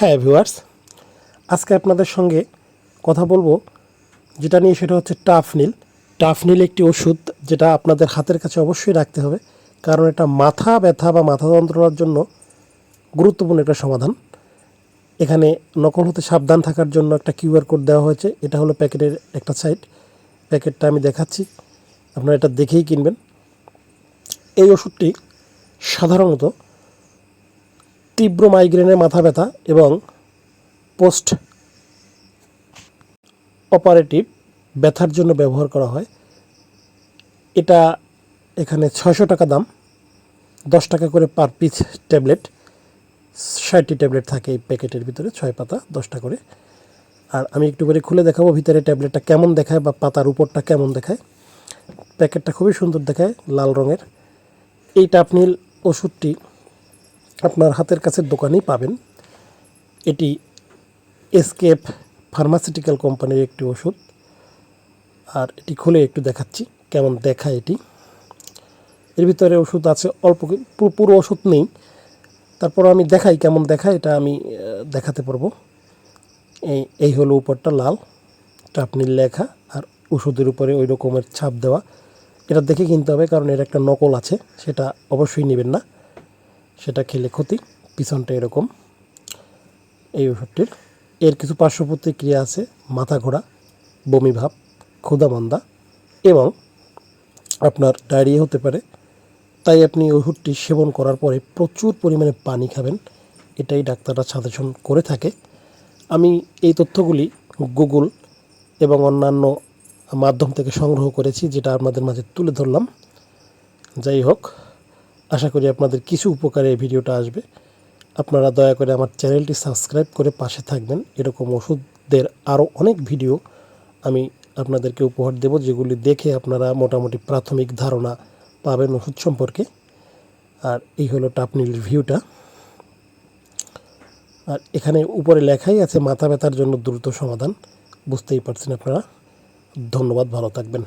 হ্যাঁ ভিউয়ার্স আজকে আপনাদের সঙ্গে কথা বলব। যেটা নিয়ে সেটা হচ্ছে টাফনিল। টাফনিল একটি ওষুধ যেটা আপনাদের হাতের কাছে অবশ্যই রাখতে হবে, কারণ এটা মাথা ব্যথা বা মাথা যন্ত্রণার জন্য গুরুত্বপূর্ণ একটা সমাধান। এখানে নকল হতে সাবধান থাকার জন্য একটা কিউআর কোড দেওয়া হয়েছে। এটা হলো প্যাকেটের একটা সাইড প্যাকেটটা আমি দেখাচ্ছি। আপনারা এটা দেখেই কিনবেন। এই ওষুধটি সাধারণত তীব্র মাইগ্রেনের মাথা ব্যথা এবং পোস্ট অপারেটিভ ব্যথার জন্য ব্যবহার করা হয়। এটা এখানে ছয়শো টাকা দাম, দশ টাকা করে পার পিস ট্যাবলেট ষাটটি ট্যাবলেট থাকে এই প্যাকেটের ভিতরে, ছয় পাতা দশটা করে। আর আমি একটু করে খুলে দেখাবো ভিতরে ট্যাবলেটটা কেমন দেখায় বা পাতার উপরটা কেমন দেখায়। প্যাকেটটা খুবই সুন্দর দেখায়, লাল রঙের। এই টাপনিল ওষুধটি আপনার হাতের কাছের দোকানেই পাবেন। এটি এসকেপ ফার্মাসিউটিক্যাল কোম্পানির একটি ওষুধ। আর এটি খুলে একটু দেখাচ্ছি, কেমন দেখায় এটি। এর ভিতরে ওষুধ আছে, অল্প পুরো ওষুধ নেই। তারপর আমি দেখাই কেমন দেখায়, এটা আমি দেখাতে পারব। এই এই হলো উপরটা লাল, টাপনির লেখা, আর ওষুধের উপরে ওই রকমের ছাপ দেওয়া। এটা দেখে কিনতে হবে, কারণ এর একটা নকল আছে, সেটা অবশ্যই নেবেন না। সেটা খেলে ক্ষতি, পিছনটা এরকম। এই ওষুধটির এর কিছু পার্শ্ব প্রতিক্রিয়া আছে, মাথা ঘোরা, বমি ভাব ক্ষুধামন্দা এবং আপনার ডায়রিয়া হতে পারে। তাই আপনি ওষুধটি সেবন করার পরে প্রচুর পরিমাণে পানি খাবেন। এটাই ডাক্তাররা সাজেশন করে থাকে। আমি এই তথ্যগুলি গুগল এবং অন্যান্য মাধ্যম থেকে সংগ্রহ করেছি, যেটা আপনাদের মাঝে তুলে ধরলাম। যাই হোক। আশা করি আপনাদের কিছু উপকারে এই ভিডিওটা আসবে। আপনারা দয়া করে আমার চ্যানেলটি সাবস্ক্রাইব করে পাশে থাকবেন। এরকম ওষুধদের আরও অনেক ভিডিও আমি আপনাদেরকে উপহার দেব, যেগুলি দেখে আপনারা মোটামুটি প্রাথমিক ধারণা পাবেন ওষুধ সম্পর্কে। আর এই হলো টাপনিল ভিউটা। আর এখানে উপরে লেখাই আছে, মাথা ব্যথার জন্য দ্রুত সমাধান। বুঝতেই পারছেন আপনারা। ধন্যবাদ, ভালো থাকবেন।